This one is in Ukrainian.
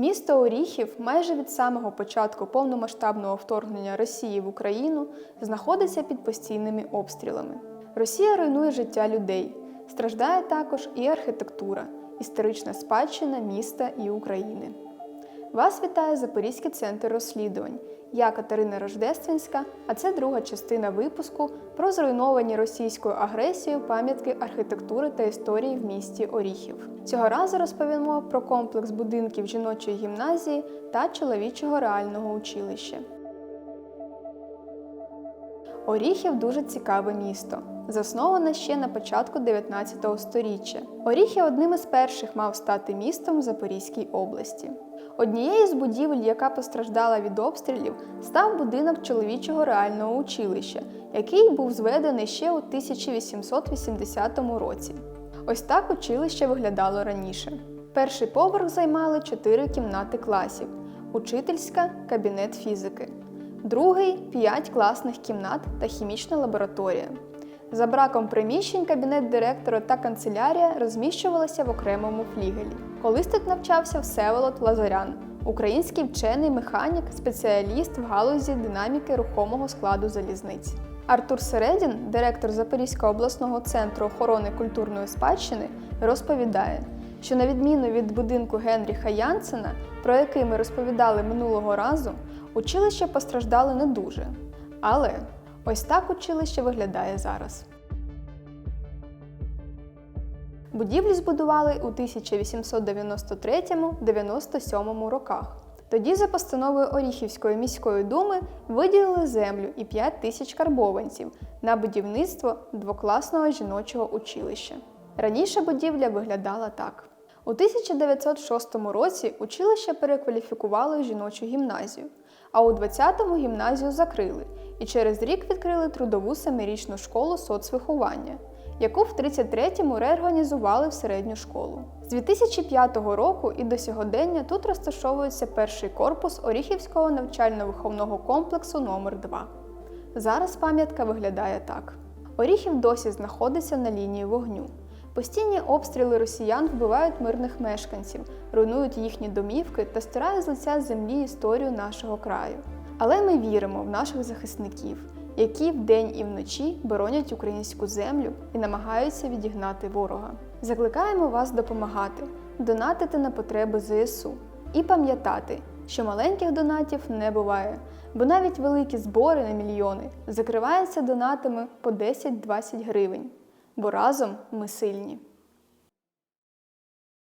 Місто Оріхів майже від самого початку повномасштабного вторгнення Росії в Україну знаходиться під постійними обстрілами. Росія руйнує життя людей. Страждає також і архітектура, історична спадщина міста і України. Вас вітає Запорізький центр розслідувань. Я Катерина Рождественська, а це друга частина випуску про зруйновані російською агресією пам'ятки архітектури та історії в місті Оріхів. Цього разу розповімо про комплекс будинків жіночої гімназії та чоловічого реального училища. Оріхів дуже цікаве місто. Засноване ще на початку 19 століття. Оріхів одним із перших мав стати містом в Запорізькій області. Однією з будівель, яка постраждала від обстрілів, став будинок чоловічого реального училища, який був зведений ще у 1880 році. Ось так училище виглядало раніше. Перший поверх займали чотири кімнати класів: учительська, кабінет фізики, другий п'ять класних кімнат та хімічна лабораторія. За браком приміщень кабінет директора та канцелярія розміщувалися в окремому флігелі. Колись тут навчався Всеволод Лазарян, український вчений механік, спеціаліст в галузі динаміки рухомого складу залізниць. Артур Середін, директор Запорізького обласного центру охорони культурної спадщини, розповідає, що на відміну від будинку Генріха Янсена, про який ми розповідали минулого разу, училище постраждало не дуже. Але ось так училище виглядає зараз. Будівлю збудували у 1893-97 роках. Тоді за постановою Оріхівської міської думи виділили землю і 5 тисяч карбованців на будівництво двокласного жіночого училища. Раніше будівля виглядала так. У 1906 році училище перекваліфікували в жіночу гімназію, а у 20-му гімназію закрили і через рік відкрили трудову семирічну школу соцвиховання, яку в 33-му реорганізували в середню школу. З 2005 року і до сьогодення тут розташовується перший корпус Оріхівського навчально-виховного комплексу номер 2 Зараз пам'ятка виглядає так: Оріхів досі знаходиться на лінії вогню. Постійні обстріли росіян вбивають мирних мешканців, руйнують їхні домівки та стирають з лиця землі історію нашого краю. Але ми віримо в наших захисників, які вдень і вночі боронять українську землю і намагаються відігнати ворога. Закликаємо вас допомагати, донатити на потреби ЗСУ і пам'ятати, що маленьких донатів не буває, бо навіть великі збори на мільйони закриваються донатами по 10-20 гривень. Бо разом ми сильні.